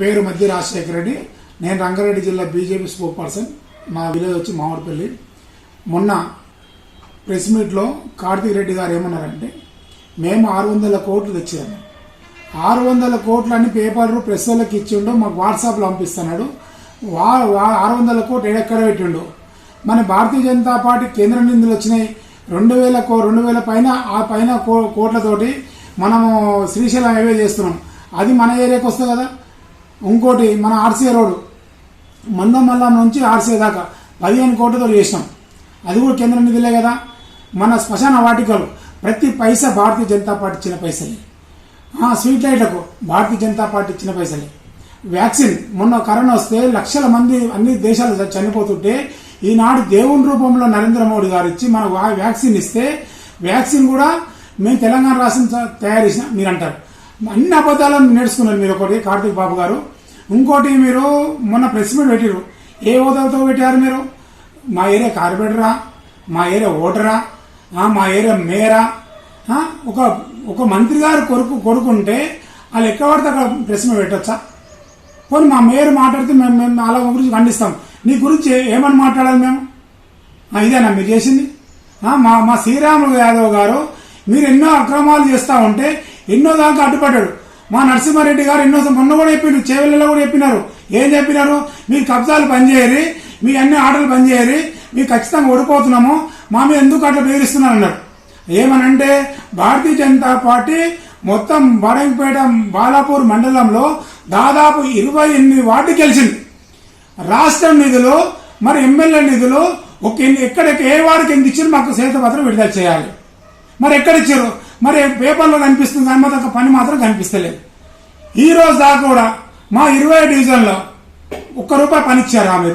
పేరు మధ్య రాజశేఖర రెడ్డి. నేను రంగారెడ్డి జిల్లా బీజేపీ స్పోక్ పర్సన్. మా విలేజ్ వచ్చి మామిడిపల్లి. మొన్న ప్రెస్ మీట్లో కార్తీక్ రెడ్డి గారు ఏమన్నారంటే మేము ఆరు వందల కోట్లు తెచ్చాము ఆరు వందల కోట్లు అన్ని పేపర్లు ప్రెస్ వాళ్ళకి ఇచ్చిండు మాకు వాట్సాప్లో పంపిస్తున్నాడు. వా ఆరు వందల కోట్లు ఎక్కడ పెట్టిండు. మన భారతీయ జనతా పార్టీ కేంద్ర నిధులు వచ్చినాయి. రెండు వేల కో రెండు వేల పైన ఆ పైన కో- కోట్లతోటి మనము శ్రీశైలం హైవే చేస్తున్నాం. అది మన ఏరియాకి వస్తుంది కదా. ఇంకోటి మన ఆర్సీఏ రోడ్డు. మందమల్లం నుంచి ఆర్సీఏ దాకా పదిహేను కోట్లతో చేసినాం. అది కూడా కేంద్ర నిధులే కదా. మన శ్మశాన వాటికలు ప్రతి పైసా భారతీయ జనతా పార్టీ ఇచ్చిన పైసలే. స్వీట్ స్ట్రీట్ లైట్లకు భారతీయ జనతా పార్టీ ఇచ్చిన పైసలే. వ్యాక్సిన్ మొన్న కరోనా వస్తే లక్షల మంది అన్ని దేశాలు చనిపోతుంటే ఈనాడు దేవుని రూపంలో నరేంద్ర మోడీ గారు ఇచ్చి మన వ్యాక్సిన్ ఇస్తే వ్యాక్సిన్ కూడా మేము తెలంగాణ రాష్ట్రం తయారు చేసిన మీరు అంటారు అన్ని అబద్ధాలను నేర్చుకున్నారు మీరు ఒకటి కార్తీక్ బాబు గారు. ఇంకోటి మీరు మొన్న ప్రెస్ మీట్ పెట్టారు. ఏ హోదాతో పెట్టారు మీరు? మా ఏరియా కార్పొరేటరా? మా ఏరియా ఓటరా? మా ఏరియా మేయరా? ఒక ఒక మంత్రి గారు కొడుకు కొడుకుంటే వాళ్ళు ఎక్కడ పడితే అక్కడ ప్రెస్ మీద పెట్టచ్చా? పోనీ మా మేయర్ మాట్లాడితే మేము మేము అలా గురించి ఖండిస్తాం. నీ గురించి ఏమని మాట్లాడాలి మేము? ఇదేనా మీరు చేసింది? మా మా శ్రీరాములు యాదవ్ గారు మీరు ఎన్నో అక్రమాలు చేస్తూ ఉంటే ఎన్నో దాకా అడ్డుపడ్డాడు. మా నరసింహారెడ్డి గారు ఎన్నో మొన్న కూడా చెప్పిండు చేవెళ్ళలో కూడా చెప్పినారు. ఏం చెప్పినారు? మీ కబ్జాలు పనిచేయరి మీ అన్ని ఆటలు పనిచేయరి మీ ఖచ్చితంగా ఓడిపోతున్నాము మా మీద ఎందుకు అట్లా బెదిరిస్తున్నారు అన్నారు. ఏమనంటే భారతీయ జనతా పార్టీ మొత్తం బాడంపేట బాలాపూర్ మండలంలో దాదాపు ఇరవై ఎనిమిది వార్డు గెలిచింది. రాష్ట్రం నిధులు మరి ఎమ్మెల్యే నిధులు ఒక ఎక్కడ ఏ వాడికి ఎంత ఇచ్చారు మాకు శ్వేతపత్రం విడుదల చేయాలి. మరి ఎక్కడ ఇచ్చారు? మరి పేపర్లో కనిపిస్తుంది దాని మీద పని మాత్రం కనిపిస్తలేదు. ఈ రోజు దాకా కూడా మా ఇరవై డివిజన్లో ఒక్క రూపాయి పనిచ్చారు ఆమె.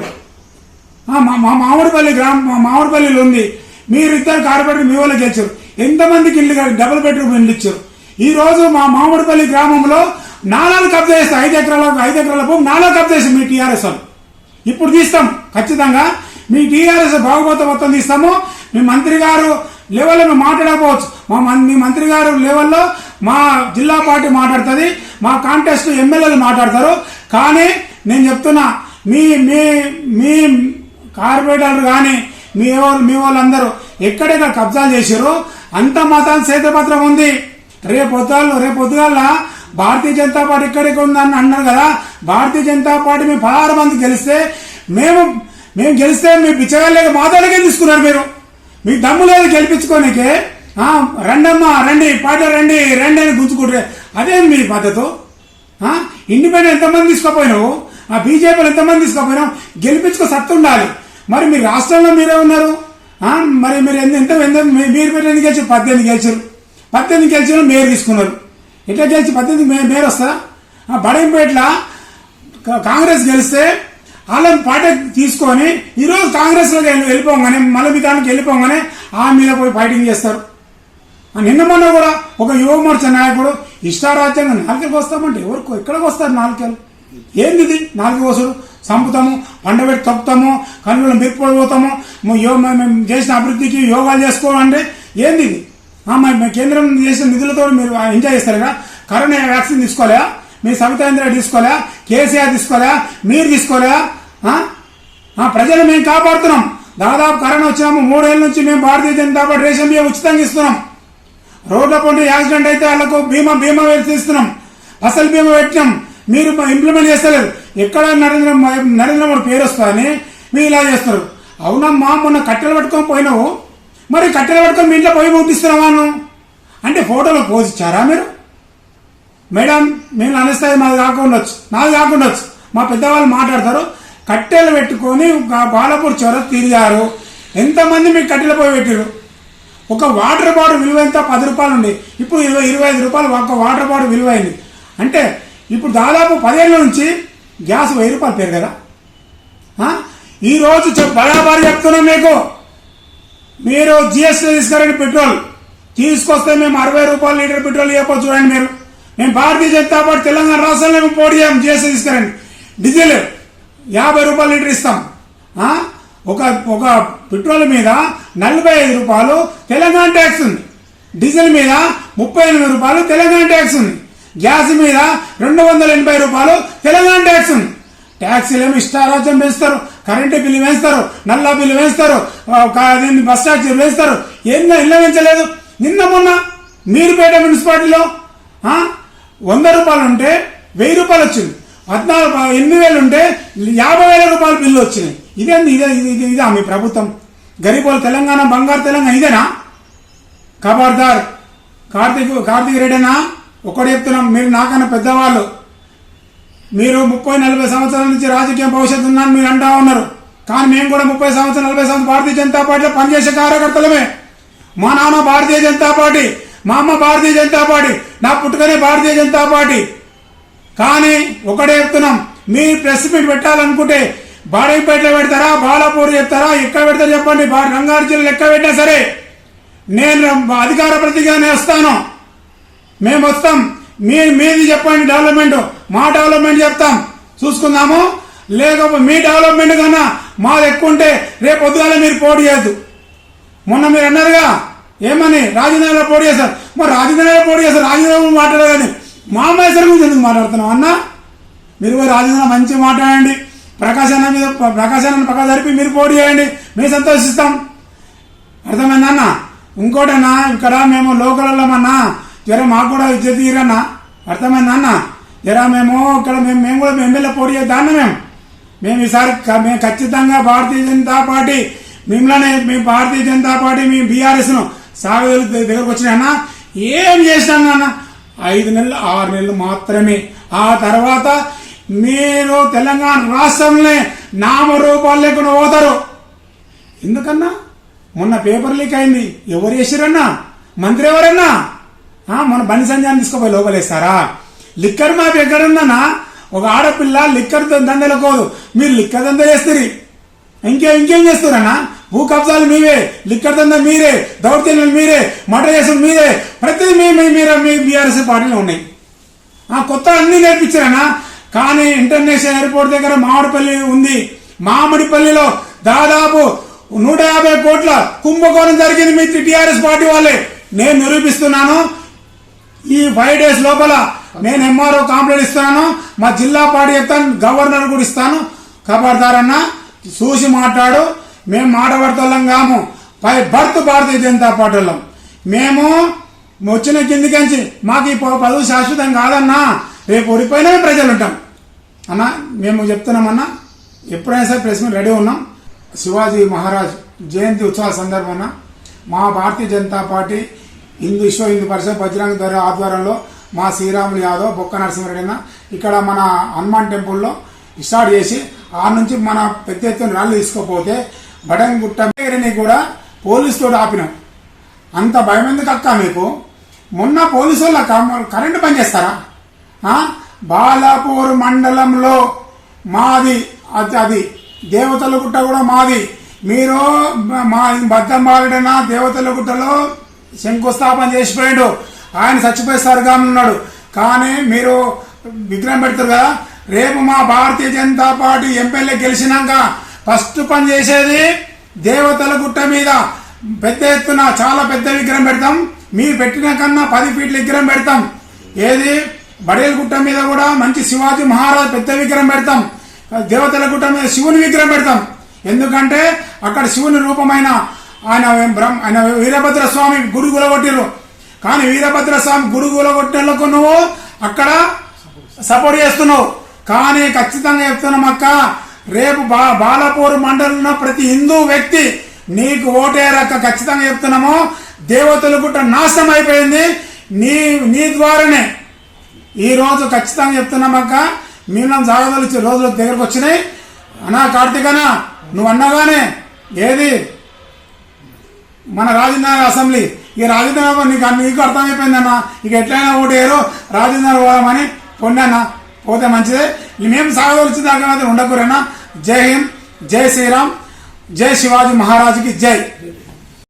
ఆ మీరు మా మా మామిడిపల్లి గ్రామం మా మామిడిపల్లిలో ఉంది. మీరు ఇద్దరు కార్పొరేటర్ మీ వాళ్ళు గెలిచారు. ఎంతమందికి ఇల్లు డబుల్ బెడ్రూమ్ ఇల్లు ఇచ్చారు. ఈ రోజు మా మామిడిపల్లి గ్రామంలో నాలుగు కబ్జా చేస్తే ఐదు ఎకరాల ఐదు ఎకరాల భూమి నాలా కబ్జా చేస్తాం మీ టీఆర్ఎస్ వాళ్ళు. ఇప్పుడు తీస్తాం. ఖచ్చితంగా మీ టీఆర్ఎస్ బాగుపోతే మొత్తం తీస్తాము. మీ మంత్రి గారు లెవెల్లో మేము మాట్లాడకపోవచ్చు. మా మం- మీ మంత్రి గారు లెవెల్లో మా జిల్లా పార్టీ మాట్లాడుతుంది మా కాంటెస్ట్ ఎమ్మెల్యేలు మాట్లాడతారు. కానీ నేను చెప్తున్నా మీ మీ మీ కార్పొరేటర్లు కానీ మీ వాళ్ళు మీ వాళ్ళందరూ ఎక్కడెక్కడ కబ్జాలు చేశారో అంత మతాన్ని సేతపత్రం ఉంది. రేపు పొద్దుగాల రేపు పొద్దుగాల భారతీయ జనతా పార్టీ ఎక్కడికి ఉందని అన్నారు కదా భారతీయ జనతా పార్టీ మేము పదహారు మంది గెలిస్తే మేము మేము గెలిస్తే మీ పిచ్చగాళ్ళకి మా దగ్గరికి తీసుకున్నారు మీరు. మీకు దమ్ము లేదు గెలిపించుకోనికే రండమ్మా రండి పాట రండి రండి అని గుంజుకుంటారు అదేం మీ పద్ధతు ఇండిపెండెంట్ ఎంతమంది తీసుకోపోయినావు ఆ బీజేపీలు ఎంతమంది తీసుకోపోయినావు గెలిపించుకో సత్తు ఉండాలి. మరి మీ రాష్ట్రంలో మీరే ఉన్నారు? మరి మీరు ఎంత ఎంత మీరు పెట్టిన ఎన్ని గెలిచారు? పద్దెనిమిది గెలిచారు. పద్దెనిమిది గెలిచిన మేరు తీసుకున్నారు. ఎట్లా గెలిచి పద్దెనిమిది మేరు మేయర్ వస్తా బడంపేట్ల కాంగ్రెస్ గెలిస్తే వాళ్ళని పార్టీ తీసుకొని ఈరోజు కాంగ్రెస్లో వెళ్ళిపోగానే మళ్ళీ మీ దానికి వెళ్ళిపోగానే ఆ మీద పోయి ఫైటింగ్ చేస్తారు. నిన్న మొన్న కూడా ఒక యువ మోర్చా నాయకుడు ఇష్టారాజ్యంగా నాలుకకి వస్తామంటే ఎవరికి ఎక్కడికి వస్తారు నాలుకలు ఏంది ఇది నాలుగు వసుడు చంపుతాము పండబెట్టి తొక్కుతాము కన్నులు మెరిపోతాము మేము చేసిన అభివృద్ధికి యోగాలు చేసుకోవాలంటే ఏంది ఇది కేంద్రం చేసిన నిధులతో మీరు ఎంజాయ్ చేస్తారు కదా కరోనా వ్యాక్సిన్ తీసుకోలేదా? మీ సవితేంద్ర తీసుకోలే కేసీఆర్ తీసుకోలే మీరు తీసుకోలే ప్రజలు మేము కాపాడుతున్నాం. దాదాపు కరోనా వచ్చినాము. మూడేళ్ళ నుంచి మేము భారతీయ జనతా పార్టీ రేషన్ బియ్యం ఉచితంగా ఇస్తున్నాం. రోడ్ల పంట యాక్సిడెంట్ అయితే వాళ్ళకు బీమా బీమా తీస్తున్నాం అసలు బీమా పెట్టినాం. మీరు ఇంప్లిమెంట్ చేస్తలేరు ఎక్కడ నరేంద్ర నరేంద్ర మోడీ పేరు వస్తుందని మీరు ఇలా చేస్తారు అవునమ్మా మొన్న కట్టెలు పట్టుకొని పోయినావు. మరి కట్టెలు పట్టుకొని మీ ఇంట్లో పోయి ముట్టిస్తున్నావా నువ్వు అంటే ఫోటోలో పోజ్ ఇచ్చారా మీరు? మేడం మేము అనేస్తాయి మాది కాకుండా వచ్చు నాది కాకుండా మా పెద్దవాళ్ళు మాట్లాడతారు. కట్టెలు పెట్టుకొని బాలపూర్ చొర తిరిగారు. ఎంతమంది మీకు కట్టెలు పోయి పెట్టారు ఒక వాటర్ బాటిల్ విలువ ఎంత పది రూపాయలు ఉంది ఇప్పుడు ఇరవై ఇరవై ఐదు రూపాయలు ఒక వాటర్ బాటిల్ విలువ అయింది అంటే ఇప్పుడు దాదాపు పదేళ్ళ నుంచి గ్యాస్ వెయ్యి రూపాయలు పేరు కదా? ఈరోజు ఈ చెప్తున్నాం మీకు. మీరు జిఎస్టీ తీసుకురండి పెట్రోల్. తీసుకొస్తే మేము అరవై రూపాయలు లీటర్ పెట్రోల్ ఇవ్వకపోతే చూడండి మీరు. మేము భారతీయ జనతా పార్టీ తెలంగాణ రాష్ట్రంలో మేము పోటీ చేయం జిఎస్టీ తీసుకురండి. డీజిల్ యాభై రూపాయలు లీటర్ ఇస్తాం. ఒక ఒక పెట్రోల్ మీద నలభై ఐదు రూపాయలు తెలంగాణ ట్యాక్స్ ఉంది. డీజిల్ మీద ముప్పై ఎనిమిది రూపాయలు తెలంగాణ ట్యాక్స్ ఉంది. గ్యాస్ మీద రెండు వందల ఎనభై రూపాయలు తెలంగాణ ట్యాక్స్ ఉంది. ట్యాక్సీలు ఏమి ఇష్టారాజ్యం వేస్తారు? కరెంటు బిల్లు వేస్తారు. నల్ల బిల్లు వేస్తారు. బస్ ట్యాక్సీ వేస్తారు. ఏం ఇళ్ళ పెంచలేదు నిన్న మొన్న మీరుపేట మున్సిపాలిటీలో వంద రూపాయలు ఉంటే వెయ్యి రూపాయలు వచ్చింది. పద్నాలుగు ఎనిమిది వేలు ఉంటే యాభై వేల రూపాయలు బిల్లు వచ్చినాయి. ఇదేంది? ఇదే ఇది ఇదా మీ ప్రభుత్వం. గరీబోలు తెలంగాణ బంగారు తెలంగాణ ఇదేనా? ఖబర్దార్ కార్తీక్ కార్తీక్ రెడ్డినా? ఒకటి చెప్తున్నాం మీరు నాకన్నా పెద్దవాళ్ళు. మీరు ముప్పై నలభై సంవత్సరాల నుంచి రాజకీయ భవిష్యత్తు ఉందని మీరు అంటా ఉన్నారు. కానీ మేము కూడా ముప్పై సంవత్సరాలు నలభై సంవత్సరాలు భారతీయ జనతా పార్టీలో పనిచేసే కార్యకర్తలమే. మా నాన్న భారతీయ జనతా పార్టీ మా అమ్మ భారతీయ జనతా పార్టీ. నా పుట్టుకనే భారతీయ జనతా పార్టీ. కానీ ఒకటే చెప్తున్నాం మీ ప్రెస్ మీట్ పెట్టాలనుకుంటే బాడీపేటలో పెడతారా బాలాపూర్ చెప్తారా ఎక్కడ పెడతారు చెప్పండి రంగారెడ్డి జిల్లా ఎక్కడ పెట్టినా సరే నేను అధికార ప్రతిగానే వస్తాను. మేము వస్తాం. మీ మీది చెప్పండి డెవలప్మెంట్ మా డెవలప్మెంట్ చెప్తాం. చూసుకుందాము. లేకపోతే మీ డెవలప్మెంట్ కన్నా మాది ఎక్కువ ఉంటే రేపు పొద్దుగాల మీరు పోటీ చేయద్దు. మొన్న మీరు అన్నారుగా ఏమని? రాజధానిలో పోటీ చేశారు. మరి రాజధాని పోటీ అసలు రాజధాని మాట్లాడదని మా మైసర్ గురించి ఎందుకు మాట్లాడుతున్నాం అన్న? మీరు పోయి రాజధాని మంచిగా మాట్లాడండి. ప్రకాశాన్ని మీద ప్రకాశాన్ని పక్క జరిపి మీరు పోటీ చేయండి. మేము సంతోషిస్తాం. అర్థమైంది అన్న? ఇంకోటన్నా ఇక్కడ మేము లోకలమన్నా జర మాకు కూడా విద్య తీరన్నా అర్థమైంది అన్న? జర మేము ఇక్కడ మేము మేము కూడా ఎమ్మెల్యే పోటీ చేద్దాం మేము. మేము ఈసారి మేము ఖచ్చితంగా భారతీయ జనతా పార్టీ మిమ్మల్ని మేము భారతీయ జనతా పార్టీ మేము బీఆర్ఎస్ను సాగు దగ్గరకు వచ్చినా ఏం చేసినా అన్న ఐదు నెలలు ఆరు నెలలు మాత్రమే. ఆ తర్వాత మీరు తెలంగాణ రాష్ట్రంలో నామరూపాలు లేకుండా పోతారు. ఎందుకన్నా? మొన్న పేపర్ లీక్ అయింది. ఎవరు చేసిరన్నా? మంత్రి ఎవరన్నా? మన మొన్న బండి సంజయాన్ని తీసుకుపోయి లోపలేస్తారా? లిక్కర్ మాపు ఎక్కడుందన్నా? ఒక ఆడపిల్ల లిక్కర్ దందలకోదు మీరు లిక్కర్ దంద చేస్తారు ఇంకే ఇంకేం చేస్తారన్నా భూ కబ్జాలు మీవే లిక్కర్ దందా మీరే దౌర్జన్యాలు మీరే మటర్ చేసిన మీరే ప్రతిదీ మీ మీ- మీరే మీ బీఆర్ఎస్ పార్టీలో ఉన్నాయి. ఆ కొత్త అన్ని నేర్పించారనా కానీ ఇంటర్నేషనల్ ఎయిర్పోర్ట్ దగ్గర మామిడిపల్లి ఉంది. మామిడిపల్లిలో దాదాపు నూట యాభై కోట్ల కుంభకోణం జరిగింది మీ టిఆర్ఎస్ పార్టీ వాళ్ళే. నేను నిరూపిస్తున్నాను ఈ ఫైవ్ డేస్ లోపల నేను ఎంఆర్ఓ కాంప్లైంట్ ఇస్తాను మా జిల్లా పార్టీ చెప్తాను గవర్నర్ కూడా ఇస్తాను. ఖబర్దార్ చూసి మాట్లాడు. మేము మాటపడతలం కాము. పై భర్త భారతీయ జనతా పార్టీ వాళ్ళం మేము వచ్చిన కిందికంచి మాకు ఈ పదవి శాశ్వతం కాదన్నా. రేపు ఓడిపోయినా ప్రజలు ఉంటాం అన్న మేము చెప్తున్నామన్నా ఎప్పుడైనా సరే ప్రెస్ మీట్ రెడీ ఉన్నాం. శివాజీ మహారాజ్ జయంతి ఉత్సవాల సందర్భాన మా భారతీయ జనతా పార్టీ హిందూ విశ్వ హిందూ పరిషత్ బజరంగ ద్వారా ఆధ్వర్యంలో మా శ్రీరాములు యాదవ్ బొక్క నరసింహరెడ్డి అన్న ఇక్కడ మన హనుమాన్ టెంపుల్లో స్టార్ట్ చేసి ఆ నుంచి మన పెద్ద ఎత్తున ర్యాలీ తీసుకోపోతే బడంగుట్ట దగ్గరని కూడా పోలీసుతో ఆపినాం. అంత భయం ఎందుకు అక్క మీకు? మొన్న పోలీసు వాళ్ళ క- కరెంటు పని చేస్తారా? బాలాపూర్ మండలంలో మాది అది అది దేవతల గుట్ట కూడా మాది. మీరు మా బద్దం బాలుడైనా దేవతల గుట్టలో శంకుస్థాపన చేసిపోయాడు. ఆయన చచ్చిపోయి సరిగా ఉన్నాడు. కానీ మీరు విగ్రహం పెడతారు కదా రేపు మా భారతీయ జనతా పార్టీ ఎమ్మెల్యే గెలిచినాక ఫస్ట్ పని చేసేది దేవతల గుట్ట మీద. పెద్ద ఎత్తున చాలా పెద్ద విగ్రహం పెడతాం. మీరు పెట్టిన కన్నా పది ఫీట్ల విగ్రహం పెడతాం. ఏది? బడేల గుట్ట మీద కూడా మంచి శివాజీ మహారాజ్ పెద్ద విగ్రహం పెడతాం. దేవతల గుట్ట మీద శివుని విగ్రహం పెడతాం. ఎందుకంటే అక్కడ శివుని రూపమైన ఆయన బ్రహ్మ ఆయన వీరభద్ర స్వామి గుడి గులగొట్టిరు కానీ వీరభద్ర స్వామి గుడి గులగొట్టినకు నువ్వు అక్కడ సపోర్ట్ చేస్తున్నావు. కానీ ఖచ్చితంగా చెప్తున్నాం అక్క రేపు బా బాలపూర్ మండలంలో ప్రతి హిందూ వ్యక్తి నీకు ఓటేరక్క ఖచ్చితంగా చెప్తున్నాము. దేవతల గుట్ట నాశనం అయిపోయింది. నీ నీ ద్వారానే ఈ రోజు ఖచ్చితంగా చెప్తున్నామక్క మేము జాగ్రత్తలు రోజులు దగ్గరకు వచ్చినాయి. అన్నా కార్తీకనా నువ్వు అన్నగానే ఏది? మన రాజేంద్ర అసెంబ్లీ. ఈ రాజేంద్ర నీకు నీకు అర్థమైపోయిందన్న. ఇక ఎట్లయినా ఓటేరు రాజేంద్ర పోదామని పొన్నానా పోతే మంచిదే. మేము సాగదలిచిన దాకా మాత్రం ఉండకూరన్నా జై హింద్ జై శ్రీరామ్ జై శివాజీ మహారాజుకి జై.